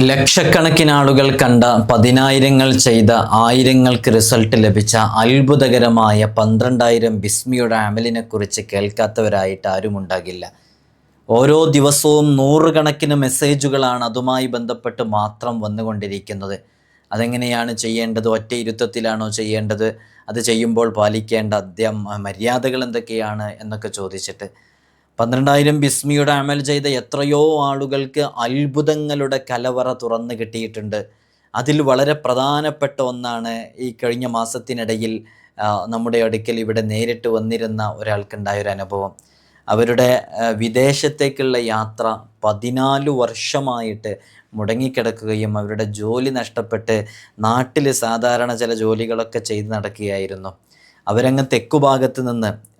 ലക്ഷക്കണക്കിന് ആളുകൾ കണ്ട പതിനായിരങ്ങൾ ചെയ്ത ആയിരങ്ങൾക്ക് റിസൾട്ട് ലഭിച്ച അത്ഭുതകരമായ പന്ത്രണ്ടായിരം ബിസ്മിയുടെ അമലിനെ കുറിച്ച് കേൾക്കാത്തവരായിട്ട് ആരും ഉണ്ടാകില്ല. ഓരോ ദിവസവും നൂറുകണക്കിന് മെസ്സേജുകളാണ് അതുമായി ബന്ധപ്പെട്ട് മാത്രം വന്നുകൊണ്ടിരിക്കുന്നത്. അതെങ്ങനെയാണ് ചെയ്യേണ്ടത്? ഒറ്റ ഇരുത്തത്തിലാണോ ചെയ്യേണ്ടത്? അത് ചെയ്യുമ്പോൾ പാലിക്കേണ്ട അദ്ദേഹം മര്യാദകൾ എന്തൊക്കെയാണ് എന്നൊക്കെ ചോദിച്ചിട്ട് പന്ത്രണ്ടായിരം ബിസ്മിയുടെ അമൽ ചെയ്ത എത്രയോ ആളുകൾക്ക് അത്ഭുതങ്ങളുടെ കലവറ തുറന്നു കിട്ടിയിട്ടുണ്ട്. അതിൽ വളരെ പ്രധാനപ്പെട്ട ഒന്നാണ് ഈ കഴിഞ്ഞ മാസത്തിനിടയിൽ നമ്മുടെ അടുക്കൽ ഇവിടെ നേരിട്ട് വന്നിരുന്ന ഒരാൾക്കുണ്ടായ ഒരു അനുഭവം. അവരുടെ വിദേശത്തേക്കുള്ള യാത്ര പതിനാല് വർഷമായിട്ട് മുടങ്ങിക്കിടക്കുകയും അവരുടെ ജോലി നഷ്ടപ്പെട്ട് നാട്ടിൽ സാധാരണ ചില ജോലികളൊക്കെ ചെയ്ത് നടക്കുകയായിരുന്നു. അവരങ്ങ് തെക്കുഭാഗത്ത് നിന്ന്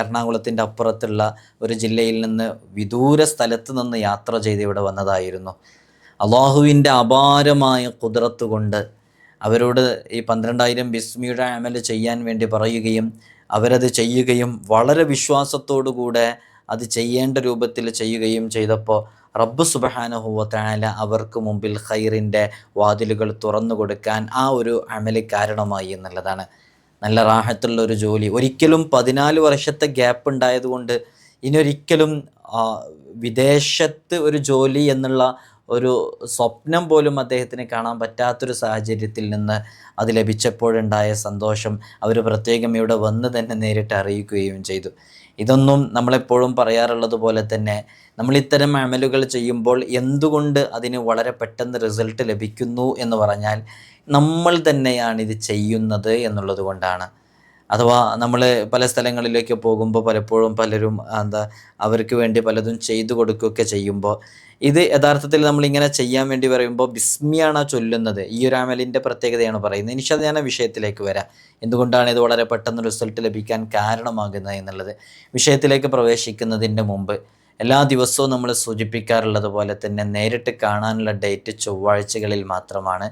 എറണാകുളത്തിന്റെ അപ്പുറത്തുള്ള ഒരു ജില്ലയിൽ നിന്ന് വിദൂര സ്ഥലത്ത് നിന്ന് യാത്ര ചെയ്ത് ഇവിടെ വന്നതായിരുന്നു. അള്ളാഹുവിന്റെ അപാരമായ കുതിരത്ത് കൊണ്ട് അവരോട് ഈ പന്ത്രണ്ടായിരം ബിസ്മിയുടെ അമൽ ചെയ്യാൻ വേണ്ടി പറയുകയും അവരത് ചെയ്യുകയും വളരെ വിശ്വാസത്തോടുകൂടെ അത് ചെയ്യേണ്ട രൂപത്തിൽ ചെയ്യുകയും ചെയ്തപ്പോൾ റബ്ബ് സുബഹാനഹുവത്തായ അവർക്ക് മുമ്പിൽ ഖൈറിന്റെ വാതിലുകൾ തുറന്നു കൊടുക്കാൻ ആ ഒരു അമൽ കാരണമായി എന്നുള്ളതാണ്. നല്ല റാഹത്തുള്ള ഒരു ജോലി. ഒരിക്കലും പതിനാല് വർഷത്തെ ഗ്യാപ്പ് ഉണ്ടായതുകൊണ്ട് ഇനി ഒരിക്കലും ആ, വിദേശത്ത് ഒരു ജോലി എന്നുള്ള ഒരു സ്വപ്നം പോലും അദ്ദേഹത്തിന് കാണാൻ പറ്റാത്തൊരു സാഹചര്യത്തിൽ നിന്ന് അത് ലഭിച്ചപ്പോഴുണ്ടായ സന്തോഷം അവർ പ്രത്യേകം ഇവിടെ വന്ന് തന്നെ നേരിട്ട് അറിയിക്കുകയും ചെയ്തു. ഇതൊന്നും നമ്മളെപ്പോഴും പറയാറുള്ളത് പോലെ തന്നെ നമ്മൾ ഇത്തരം അമലുകൾ ചെയ്യുമ്പോൾ എന്തുകൊണ്ട് അതിന് വളരെ പെട്ടെന്ന് റിസൾട്ട് ലഭിക്കുന്നു എന്ന് പറഞ്ഞാൽ നമ്മൾ തന്നെയാണ് ഇത് ചെയ്യുന്നത് എന്നുള്ളത് കൊണ്ടാണ്. അഥവാ നമ്മൾ പല സ്ഥലങ്ങളിലേക്ക് പോകുമ്പോൾ പലപ്പോഴും പലരും എന്താ അവർക്ക് വേണ്ടി പലതും ചെയ്തു കൊടുക്കുകയൊക്കെ ചെയ്യുമ്പോൾ ഇത് യഥാർത്ഥത്തിൽ നമ്മളിങ്ങനെ ചെയ്യാൻ വേണ്ടി പറയുമ്പോൾ ബിസ്മിയാണ് ചൊല്ലുന്നത്. ഈ ഒരു അമലിന്റെ പ്രത്യേകതയാണ് പറയുന്നത്. ഇനിഷത് ഞാൻ വിഷയത്തിലേക്ക് വരാം. എന്തുകൊണ്ടാണ് ഇത് വളരെ പെട്ടെന്ന് റിസൾട്ട് ലഭിക്കാൻ കാരണമാകുന്നത് എന്നുള്ളത് വിഷയത്തിലേക്ക് പ്രവേശിക്കുന്നതിന്റെ മുമ്പ് എല്ലാ ദിവസവും നമ്മൾ സൂചിപ്പിക്കാറുള്ളത് പോലെ തന്നെ നേരിട്ട് കാണാനുള്ള ഡേറ്റ് ചൊവ്വാഴ്ചകളിൽ മാത്രമാണ്.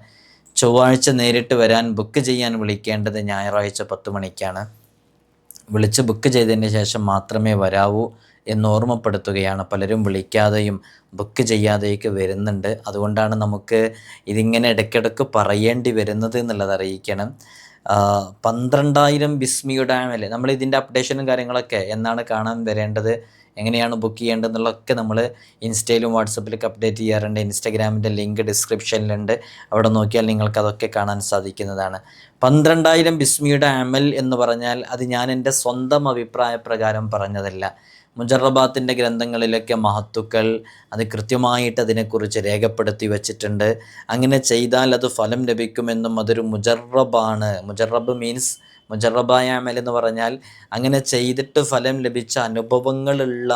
ചൊവ്വാഴ്ച നേരിട്ട് വരാൻ ബുക്ക് ചെയ്യാൻ വിളിക്കേണ്ടത് ഞായറാഴ്ച പത്ത് മണിക്കാണ്. വിളിച്ച് ബുക്ക് ചെയ്തതിന് ശേഷം മാത്രമേ വരാവൂ എന്ന് ഓർമ്മപ്പെടുത്തുകയാണ് പലരും വിളിക്കാതെയും ബുക്ക് ചെയ്യാതെയൊക്കെ വരുന്നുണ്ട്. അതുകൊണ്ടാണ് നമുക്ക് ഇതിങ്ങനെ ഇടയ്ക്കിടയ്ക്ക് പറയേണ്ടി വരുന്നത് എന്നുള്ളത് അറിയിക്കണം. പന്ത്രണ്ടായിരം ബിസ്മിയുടെ ആമൽ. നമ്മൾ ഇതിന്റെ അപ്ഡേഷനും കാര്യങ്ങളൊക്കെ എന്നാണ് കാണാൻ വരേണ്ടത്. എങ്ങനെയാണ് ബുക്ക് ചെയ്യേണ്ടത് എന്നുള്ളതൊക്കെ നമ്മൾ ഇൻസ്റ്റയിലും വാട്സപ്പിലൊക്കെ അപ്ഡേറ്റ് ചെയ്യാറുണ്ട്. ഇൻസ്റ്റാഗ്രാമിന്റെ ലിങ്ക് ഡിസ്ക്രിപ്ഷനിലുണ്ട് അവിടെ നോക്കിയാൽ നിങ്ങൾക്ക് അതൊക്കെ കാണാൻ സാധിക്കുന്നതാണ്. പന്ത്രണ്ടായിരം ബിസ്മിയുടെ അമൽ എന്ന് പറഞ്ഞാൽ അത് ഞാൻ എന്റെ സ്വന്തം അഭിപ്രായ പ്രകാരം പറഞ്ഞതല്ല. മുജറബാത്തിന്റെ ഗ്രന്ഥങ്ങളിലൊക്കെ മഹത്തുക്കൾ അത് കൃത്യമായിട്ട് അതിനെക്കുറിച്ച് രേഖപ്പെടുത്തി വച്ചിട്ടുണ്ട്. അങ്ങനെ ചെയ്താൽ അത് ഫലം ലഭിക്കുമെന്നും അതൊരു മുജറബാണ്. മുജറബ് മീൻസ് മുജറബായ അമൽ എന്ന് പറഞ്ഞാൽ അങ്ങനെ ചെയ്തിട്ട് ഫലം ലഭിച്ച അനുഭവങ്ങളുള്ള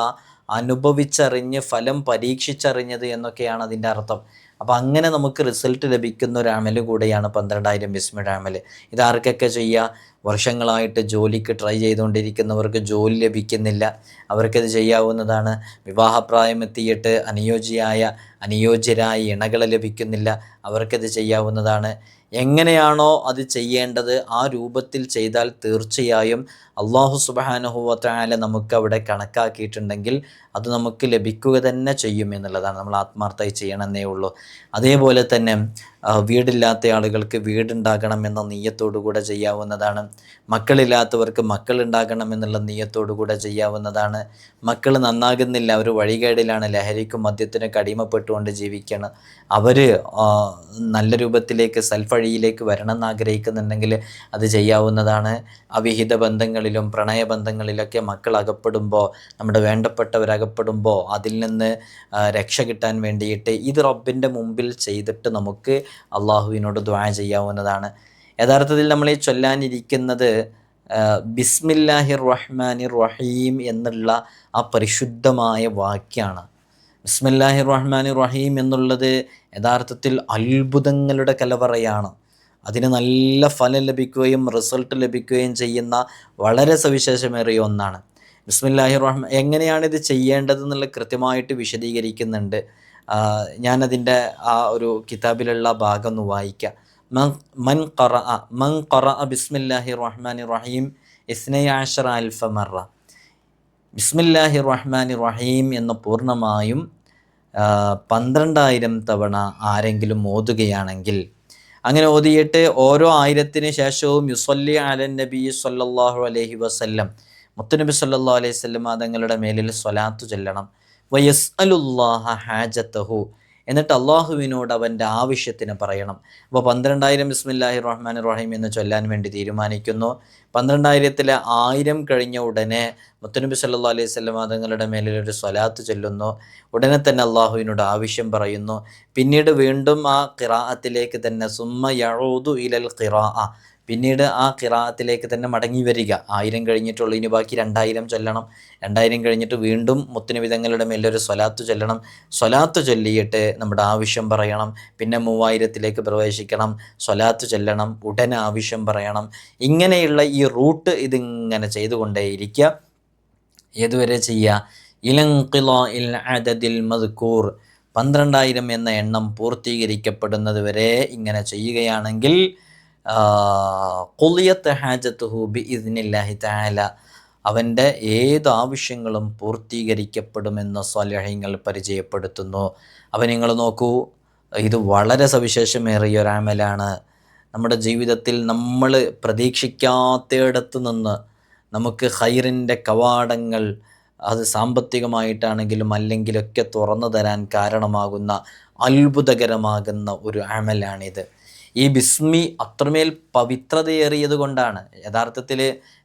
അനുഭവിച്ചറിഞ്ഞ് ഫലം പരീക്ഷിച്ചറിഞ്ഞത് എന്നൊക്കെയാണ് അതിന്റെ അർത്ഥം. അപ്പോൾ അങ്ങനെ നമുക്ക് റിസൾട്ട് ലഭിക്കുന്ന ഒരു അമൽ കൂടെയാണ് പന്ത്രണ്ടായിരം ബിസ്മിയുടെ അമൽ. ഇത് ആർക്കൊക്കെ ചെയ്യുക വർഷങ്ങളായിട്ട് ജോലിക്ക് ട്രൈ ചെയ്തുകൊണ്ടിരിക്കുന്നവർക്ക് ജോലി ലഭിക്കുന്നില്ല. അവർക്കത് ചെയ്യാവുന്നതാണ്. വിവാഹപ്രായം എത്തിയിട്ട് അനുയോജ്യയായ അനുയോജ്യരായ ഇണകൾ ലഭിക്കുന്നില്ല. അവർക്കത് ചെയ്യാവുന്നതാണ്. എങ്ങനെയാണോ അത് ചെയ്യേണ്ടത് ആ രൂപത്തിൽ ചെയ്താൽ തീർച്ചയായും അള്ളാഹു സുബാനുഹുവത്തായാല നമുക്ക് അവിടെ കണക്കാക്കിയിട്ടുണ്ടെങ്കിൽ അത് നമുക്ക് ലഭിക്കുക തന്നെ ചെയ്യും എന്നുള്ളതാണ്. നമ്മൾ ആത്മാർത്ഥമായി ചെയ്യണമെന്നേ ഉള്ളൂ. അതേപോലെ തന്നെ വീടില്ലാത്ത ആളുകൾക്ക് വീടുണ്ടാകണം എന്ന നീയത്തോടു കൂടെ ചെയ്യാവുന്നതാണ്. മക്കളില്ലാത്തവർക്ക് മക്കൾ ഉണ്ടാകണം എന്നുള്ള നീയത്തോടു കൂടെ ചെയ്യാവുന്നതാണ്. മക്കൾ നന്നാകുന്നില്ല അവർ വഴികേടിലാണ് ലഹരിക്കും മദ്യത്തിനൊക്കെ കടിമപ്പെട്ടുകൊണ്ട് ജീവിക്കണം. അവർ നല്ല രൂപത്തിലേക്ക് സെൽഫ് വഴിയിലേക്ക് വരണം എന്ന് ആഗ്രഹിക്കുന്നുണ്ടെങ്കിൽ അത് ചെയ്യാവുന്നതാണ്. അവിഹിത ബന്ധങ്ങളിലും പ്രണയബന്ധങ്ങളിലൊക്കെ മക്കൾ അകപ്പെടുമ്പോൾ നമ്മുടെ വേണ്ടപ്പെട്ടവരകപ്പെടുമ്പോൾ അതിൽ നിന്ന് രക്ഷ കിട്ടാൻ വേണ്ടിയിട്ട് ഇത് റബ്ബിന്റെ മുമ്പിൽ ചെയ്തിട്ട് നമുക്ക് അള്ളാഹുവിനോട് ദ്വാ ചെയ്യാവുന്നതാണ്. യഥാർത്ഥത്തിൽ നമ്മൾ ഈ ചൊല്ലാനിരിക്കുന്നത് ബിസ്മില്ലാഹി റഹ്മാനിർ റഹീം എന്നുള്ള ആ പരിശുദ്ധമായ വാക്യാണ്. ബിസ്മില്ലാഹി റഹ്മാൻ റഹീം എന്നുള്ളത് യഥാർത്ഥത്തിൽ അത്ഭുതങ്ങളുടെ കലവറയാണ്. അതിന് നല്ല ഫലം ലഭിക്കുകയും റിസൾട്ട് ലഭിക്കുകയും ചെയ്യുന്ന വളരെ സവിശേഷമേറിയ ഒന്നാണ്. ബിസ്മില്ലാഹി റഹ്മാൻ എങ്ങനെയാണ് ഇത് ചെയ്യേണ്ടതെന്നുള്ള കൃത്യമായിട്ട് വിശദീകരിക്കുന്നുണ്ട്. ഞാനതിന്റെ ആ ഒരു കിതാബിലുള്ള ഭാഗം ഒന്ന് വായിക്കാം. മൻ ഖറ മൻ ഖറ ബിസ്മില്ലാഹി റഹ്മാൻ റഹീം ഇസ്നയാഷർ അൽഫ മറ. ബിസ്മില്ലാഹി റഹ്മാൻ റഹീം എന്ന് പൂർണമായും പന്ത്രണ്ടായിരം തവണ ആരെങ്കിലും ഓതുകയാണെങ്കിൽ അങ്ങനെ ഓതിയിട്ട് ഓരോ ആയിരത്തിന് ശേഷവും യുസല്ലി അലൻ നബി സല്ലാഹു അലഹി വസല്ലം മുത്തുനബി സല്ലാ അലൈഹി സ്വല്ലം തങ്ങളുടെ മേലിൽ സ്വലാത്തു ചൊല്ലണം. വയസ് അലുല്ലാഹ ഹാജത്തഹു. എന്നിട്ട് അള്ളാഹുവിനോട് അവന്റെ ആവശ്യത്തിന് പറയണം. അപ്പോൾ പന്ത്രണ്ടായിരം ബിസ്മില്ലാഹി റഹ്മാൻ റഹീം എന്ന് ചൊല്ലാൻ വേണ്ടി തീരുമാനിക്കുന്നു. പന്ത്രണ്ടായിരത്തിലെ ആയിരം കഴിഞ്ഞ ഉടനെ മുത്തനബി സല്ലാ അലൈഹി സ്വലം തങ്ങളുടെ മേലിൽ ഒരു സ്വലാത്ത് ചൊല്ലുന്നു. ഉടനെ തന്നെ അള്ളാഹുവിനോട് ആവശ്യം പറയുന്നു. പിന്നീട് വീണ്ടും ആ ഖിറാഅത്തിലേക്ക് തന്നെ സുമ്മ യഴൂതു ഇലൽ ഖിറാ പിന്നീട് ആ കിറാത്തിലേക്ക് തന്നെ മടങ്ങി വരിക. ആയിരം കഴിഞ്ഞിട്ടുള്ള ഇനി ബാക്കി രണ്ടായിരം ചൊല്ലണം. രണ്ടായിരം കഴിഞ്ഞിട്ട് വീണ്ടും മുത്തിന് വിധങ്ങളുടെ മേലൊരു സ്വലാത്ത് ചൊല്ലണം. സ്വലാത്ത് ചൊല്ലിയിട്ട് നമ്മുടെ ആവശ്യം പറയണം. പിന്നെ മൂവായിരത്തിലേക്ക് പ്രവേശിക്കണം. സ്വലാത്ത് ചൊല്ലണം. ഉടൻ ആവശ്യം പറയണം. ഇങ്ങനെയുള്ള ഈ റൂട്ട് ഇതിങ്ങനെ ചെയ്തുകൊണ്ടേയിരിക്കുക. ഏതുവരെ ചെയ്യുക? ഇലങ്കിലോ ഇൽ അദദിൽ മദ്കൂർ. പന്ത്രണ്ടായിരം എന്ന എണ്ണം പൂർത്തീകരിക്കപ്പെടുന്നത് വരെ ഇങ്ങനെ ചെയ്യുകയാണെങ്കിൽ കുളിയത്ത് ഹാജത്തുഹു ബി ഇദ്നില്ലാഹി തആല. അവന്റെ ഏത് ആവശ്യങ്ങളും പൂർത്തീകരിക്കപ്പെടുമെന്ന് സ്വലഹ്യങ്ങൾ പരിചയപ്പെടുത്തുന്നു. അപ്പം നിങ്ങൾ നോക്കൂ ഇത് വളരെ സവിശേഷമേറിയ ഒരു അമലാണ്. നമ്മുടെ ജീവിതത്തിൽ നമ്മൾ പ്രതീക്ഷിക്കാത്തയിടത്ത് നിന്ന് നമുക്ക് ഹൈറിന്റെ കവാടങ്ങൾ അത് സാമ്പത്തികമായിട്ടാണെങ്കിലും അല്ലെങ്കിലൊക്കെ തുറന്നു തരാൻ കാരണമാകുന്ന അത്ഭുതകരമാകുന്ന ഒരു അമലാണിത്. ഈ ബിസ്മി അത്രമേൽ പവിത്രതയേറിയത് കൊണ്ടാണ്. യഥാർത്ഥത്തിൽ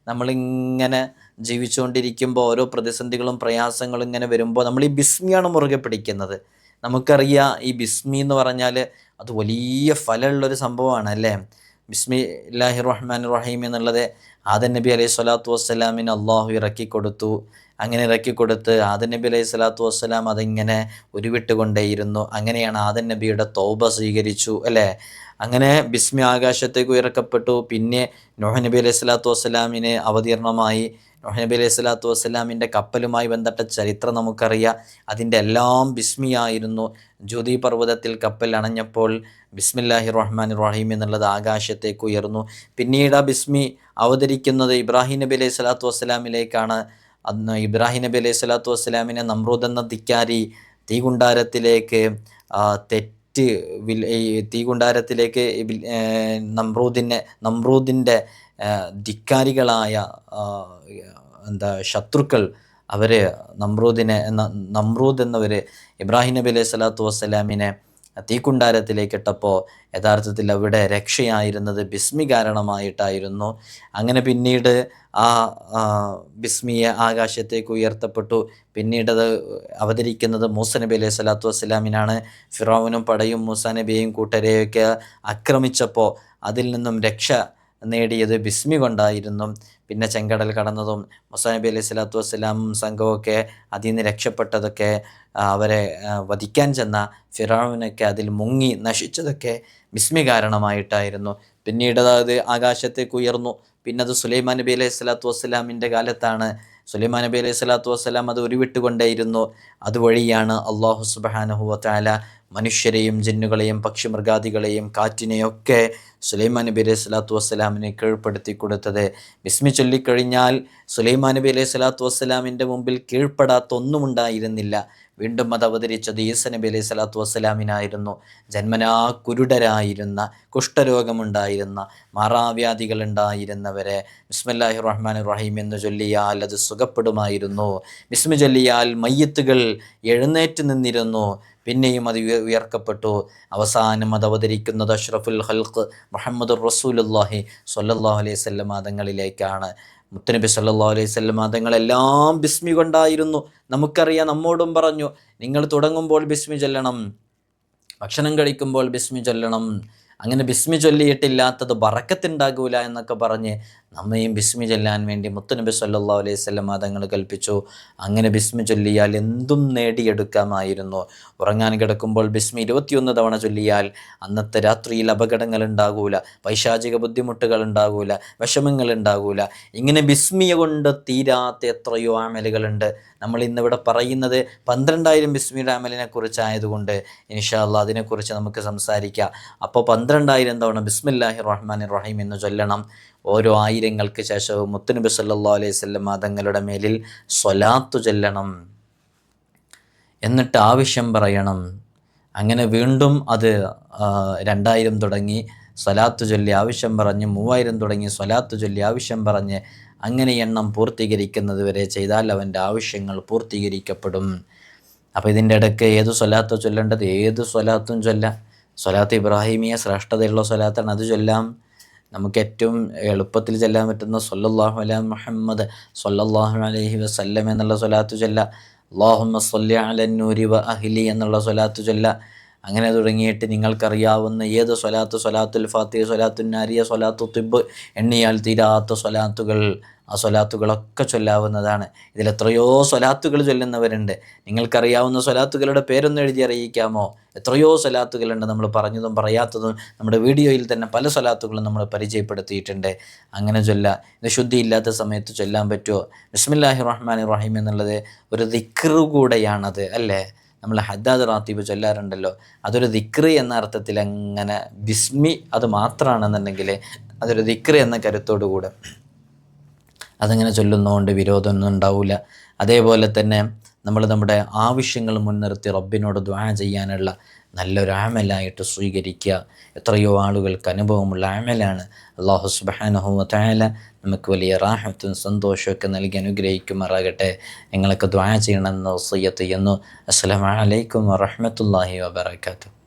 നമ്മളിങ്ങനെ ജീവിച്ചുകൊണ്ടിരിക്കുമ്പോൾ ഓരോ പ്രതിസന്ധികളും പ്രയാസങ്ങളും ഇങ്ങനെ വരുമ്പോൾ നമ്മൾ ഈ ബിസ്മിയാണ് മുറുകെ പിടിക്കുന്നത്. നമുക്കറിയാം ഈ ബിസ്മി എന്ന് പറഞ്ഞാൽ അത് വലിയ ഫലമുള്ളൊരു സംഭവമാണ് അല്ലേ? ബിസ്മി ഇല്ലാഹി റഹ്മാൻ റഹീം എന്നുള്ളത് ആദൻ നബി അലൈഹി സ്വലാത്തു വസ്സലാമിന് അള്ളാഹു ഇറക്കി കൊടുത്തു. അങ്ങനെ ഇറക്കി കൊടുത്ത് ആദൻ നബി അലൈഹി സ്വലാത്തു വസ്സലാം അതിങ്ങനെ ഉരുവിട്ടുകൊണ്ടേയിരുന്നു. അങ്ങനെയാണ് ആദൻ നബിയുടെ തൗബ സ്വീകരിച്ചു അല്ലേ? അങ്ങനെ ബിസ്മി ആകാശത്തേക്ക് ഉയർക്കപ്പെട്ടു. പിന്നെ നോഹ നബി അലൈഹി സ്വലാത്തു വസ്സലാമിന് അവതീർണമായി. നോഹ നബി അലൈഹി സ്വലാത്തു വസ്സലാമിന്റെ കപ്പലുമായി ബന്ധപ്പെട്ട ചരിത്രം നമുക്കറിയാം. അതിന്റെ എല്ലാം ബിസ്മിയായിരുന്നു. ജ്യോതി പർവതത്തിൽ കപ്പൽ അണഞ്ഞപ്പോൾ ബിസ്മില്ലാഹി റഹ്മാൻ റഹീം എന്നുള്ളത് ആകാശത്തേക്ക് ഉയർന്നു. പിന്നീട് ആ ബിസ്മി അവതരിക്കുന്നത് ഇബ്രാഹിം നബി അലൈഹി സ്വലാത്തു വസ്സലാമിലേക്കാണ്. അന്ന് ഇബ്രാഹിം നബി അലൈഹി സ്വലാത്തു വസ്സലാമിനെ നമ്രൂദ് എന്ന ധിക്കാരി തീകുണ്ടാരത്തിലേക്ക് തെറ്റ് വിൽ ഈ തീകുണ്ടാരത്തിലേക്ക് നമ്രൂദിനെ നമ്രൂദിന്റെ ധിക്കാരികളായ എന്താ ശത്രുക്കൾ അവർ നമ്രൂദിനെ എന്ന നമ്രൂദ് എന്നവർ ഇബ്രാഹിം നബി അലൈഹി സ്വലാത്തു വസ്സലാമിനെ തീക്കുണ്ടാരത്തിലേക്ക് ഇട്ടപ്പോൾ യഥാർത്ഥത്തിൽ അവിടെ രക്ഷയായിരുന്നത് ബിസ്മി കാരണമായിട്ടായിരുന്നു. അങ്ങനെ പിന്നീട് ആ ബിസ്മിയെ ആകാശത്തേക്ക് ഉയർത്തപ്പെട്ടു. പിന്നീടത് അവതരിക്കുന്നത് മൂസ നബി അലൈഹി സ്വലാത്തു വസ്സലാമിനാണ്. ഫിറോവനും പടയും മൂസ നബിയെയും കൂട്ടരെയൊക്കെ ആക്രമിച്ചപ്പോൾ അതിൽ നിന്നും രക്ഷ നേടിയത് ബിസ്മി കൊണ്ടായിരുന്നു. പിന്നെ ചെങ്കടൽ കടന്നതും മുസാ നബി അലൈഹി സ്വലാത്തു വസ്സലാം സംഘമൊക്കെ അതിൽ നിന്ന് രക്ഷപ്പെട്ടതൊക്കെ അവരെ വധിക്കാൻ ചെന്ന ഫിറാവിനൊക്കെ അതിൽ മുങ്ങി നശിച്ചതൊക്കെ ബിസ്മി കാരണമായിട്ടായിരുന്നു. പിന്നീട് അത് ആകാശത്തേക്ക് ഉയർന്നു. പിന്നെ അത് സുലൈമാൻ നബി അലൈഹി സ്വലാത്തു വസ്സലാമിന്റെ കാലത്താണ്. സുലൈമാൻ നബി അലൈഹി സ്വലാത്തു വസ്സലാം അത് ഉരുവിട്ടുകൊണ്ടേയിരുന്നു. അതുവഴിയാണ് അള്ളാഹു സുബാനഹു വത്താല മനുഷ്യരെയും ജിന്നുകളെയും പക്ഷിമൃഗാദികളെയും കാറ്റിനെയൊക്കെ സുലൈമാൻ നബി അലൈഹി സ്വലാത്തു വസ്സലാമിനെ കീഴ്പ്പെടുത്തി കൊടുത്തത്. ബിസ്മി ചൊല്ലിക്കഴിഞ്ഞാൽ സുലൈമാൻ നബി അലൈഹി സ്വലാത്തു വസ്സലാമിന്റെ മുമ്പിൽ കീഴ്പ്പെടാത്ത ഒന്നും ഉണ്ടായിരുന്നില്ല വീണ്ടും അത് അവതരിച്ചത് ഈസ നബി അലൈഹി സ്വലാത്തു വസ്സലാമിനായിരുന്നു. ജന്മനാ കുരുടരായിരുന്ന കുഷ്ഠരോഗമുണ്ടായിരുന്ന മാറാവ്യാധികൾ ഉണ്ടായിരുന്നവരെ ബിസ്മല്ലാഹി റഹ്മാൻ റഹീം എന്ന് ചൊല്ലിയാൽ അത് സുഖപ്പെടുമായിരുന്നു. ബിസ്മി ചൊല്ലിയാൽ മയ്യത്തുകൾ എഴുന്നേറ്റ് നിന്നിരുന്നു. പിന്നെയും അത് ഉയ- ഉയർക്കപ്പെട്ടു. അവസാനം അത് അവതരിക്കുന്നത് അഷ്റഫുൽ ഹൽക്ക് മുഹമ്മദ് റസൂലുല്ലാഹി സല്ലാഹു അലൈഹി സ്വല്ലം മതങ്ങളിലേക്കാണ് മുത്തനബി സല്ലാ അലൈഹി സ്വല്ലം മതങ്ങളെല്ലാം ബിസ്മി കൊണ്ടായിരുന്നു. നമുക്കറിയാം നമ്മോടും പറഞ്ഞു നിങ്ങൾ തുടങ്ങുമ്പോൾ ബിസ്മി ചൊല്ലണം ഭക്ഷണം കഴിക്കുമ്പോൾ ബിസ്മി ചൊല്ലണം അങ്ങനെ ബിസ്മി ചൊല്ലിയിട്ടില്ലാത്തത് ബറക്കത്തുണ്ടാകൂല എന്നൊക്കെ പറഞ്ഞ് നമ്മയും ബിസ്മി ചൊല്ലാൻ വേണ്ടി മുത്തുനബി സല്ലാ അലൈഹി വസല്ലം തങ്ങൾ കൽപ്പിച്ചു. അങ്ങനെ ബിസ്മി ചൊല്ലിയാൽ എന്തും നേടിയെടുക്കാമായിരുന്നു. ഉറങ്ങാൻ കിടക്കുമ്പോൾ ബിസ്മി ഇരുപത്തിയൊന്ന് തവണ ചൊല്ലിയാൽ അന്നത്തെ രാത്രിയിൽ അപകടങ്ങൾ ഉണ്ടാകൂല. പൈശാചിക ബുദ്ധിമുട്ടുകൾ ഉണ്ടാകൂല. വിഷമങ്ങൾ ഉണ്ടാകൂല. ഇങ്ങനെ ബിസ്മിയ കൊണ്ട് തീരാത്ത എത്രയോ ആമലുകളുണ്ട്. നമ്മൾ ഇന്നിവിടെ പറയുന്നത് പന്ത്രണ്ടായിരം ബിസ്മിയുടെ അമലിനെ കുറിച്ചായതുകൊണ്ട് ഇൻഷാല്ല അതിനെക്കുറിച്ച് നമുക്ക് സംസാരിക്കാം. അപ്പോൾ പന്ത്രണ്ടായിരം തവണ ബിസ്മില്ലാഹി റഹ്മാൻ റഹീം എന്ന് ചൊല്ലണം. ഓരോ ആയിരങ്ങൾക്ക് ശേഷവും മുത്തുനബി സല്ലാ അലൈഹി വസല്ലം തങ്ങളുടെ മേലിൽ സ്വലാത്തു ചെല്ലണം. എന്നിട്ട് ആവശ്യം പറയണം. അങ്ങനെ വീണ്ടും അത് രണ്ടായിരം തുടങ്ങി സ്വലാത്തു ചൊല്ലി ആവശ്യം പറഞ്ഞ് മൂവായിരം തുടങ്ങി സ്വലാത്തു ചൊല്ലി ആവശ്യം പറഞ്ഞ് അങ്ങനെ എണ്ണം പൂർത്തീകരിക്കുന്നത് വരെ ചെയ്താൽ അവന്റെ ആവശ്യങ്ങൾ പൂർത്തീകരിക്കപ്പെടും. അപ്പോൾ ഇതിന്റെ ഇടയ്ക്ക് ഏത് സ്വലാത്തോ ചൊല്ലേണ്ടത്? ഏത് സ്വലാത്തും ചൊല്ലാം. സ്വലാത്ത് ഇബ്രാഹിമിയ ശ്രേഷ്ഠതയുള്ള സ്വലാത്താണ്. അത് ചൊല്ലാം. നമുക്ക് ഏറ്റവും എളുപ്പത്തിൽ ചെല്ലാൻ പറ്റുന്ന സൊല്ലാഹു അല മുഹമ്മദ് സൊല്ലാഹു അലഹി വസല്ലം എന്നുള്ള സ്വലാത്തു ചൊല്ല. അള്ളാഹുമ്മ സൊല്ല അലന്നൂരി വ അഹ്ലി എന്നുള്ള സ്വലാത്തു ചൊല്ല. അങ്ങനെ തുടങ്ങിയിട്ട് നിങ്ങൾക്കറിയാവുന്ന ഏത് സ്വലാത്ത്? സ്വലാത്തുൽ ഫാത്തിഹ സ്വലാത്തുൽ നാരിയ സ്വലാത്തു തിബ് എണ്ണിയാൽ തീരാത്ത സ്വലാത്തുകൾ ആ സ്വലാത്തുകളൊക്കെ ചൊല്ലാവുന്നതാണ്. ഇതിൽ എത്രയോ സ്വലാത്തുകൾ ചൊല്ലുന്നവരുണ്ട്. നിങ്ങൾക്കറിയാവുന്ന സ്വലാത്തുകളുടെ പേരൊന്ന് എഴുതി അറിയിക്കാമോ? എത്രയോ സ്വലാത്തുകളുണ്ട് നമ്മൾ പറഞ്ഞതും പറയാത്തതും. നമ്മുടെ വീഡിയോയിൽ തന്നെ പല സ്വലാത്തുകളും നമ്മൾ പരിചയപ്പെടുത്തിയിട്ടുണ്ട്. അങ്ങനെ ചൊല്ല ഇത് ശുദ്ധിയില്ലാത്ത സമയത്ത് ചൊല്ലാൻ പറ്റുമോ? ബിസ്മില്ലാഹി റഹ്മാൻ റഹീം എന്നുള്ളത് ഒരു ദിക്റ് കൂടെയാണത് അല്ലേ? നമ്മൾ ഹദ്ദാദ് റാത്തീബ് ചൊല്ലാറുണ്ടല്ലോ. അതൊരു ദിക്രി എന്ന അർത്ഥത്തിൽ അങ്ങനെ ബിസ്മി അത് മാത്രമാണെന്നുണ്ടെങ്കിൽ അതൊരു ദിക്രി എന്ന കരുത്തോടു കൂടെ അതങ്ങനെ ചൊല്ലുന്നതുകൊണ്ട് വിരോധമൊന്നും ഉണ്ടാവില്ല അതേപോലെ തന്നെ നമ്മൾ നമ്മുടെ ആവശ്യങ്ങൾ മുൻനിർത്തി റബ്ബിനോട് ദ്വാ ചെയ്യാനുള്ള നല്ലൊരു ആമലായിട്ട് സ്വീകരിക്കുക. എത്രയോ ആളുകൾക്ക് അനുഭവമുള്ള ആമലാണ്. അള്ളാഹു സുബാനഹു തായാല നമുക്ക് വലിയ റാഹത്തും സന്തോഷമൊക്കെ നൽകി അനുഗ്രഹിക്കുമാറാകട്ടെ. നിങ്ങളൊക്കെ ദ്വാ ചെയ്യണമെന്ന് വസയ്യത്ത് ചെയ്യുന്നു. അസ്സലാമു അലൈക്കും വാബർക്കാത്തു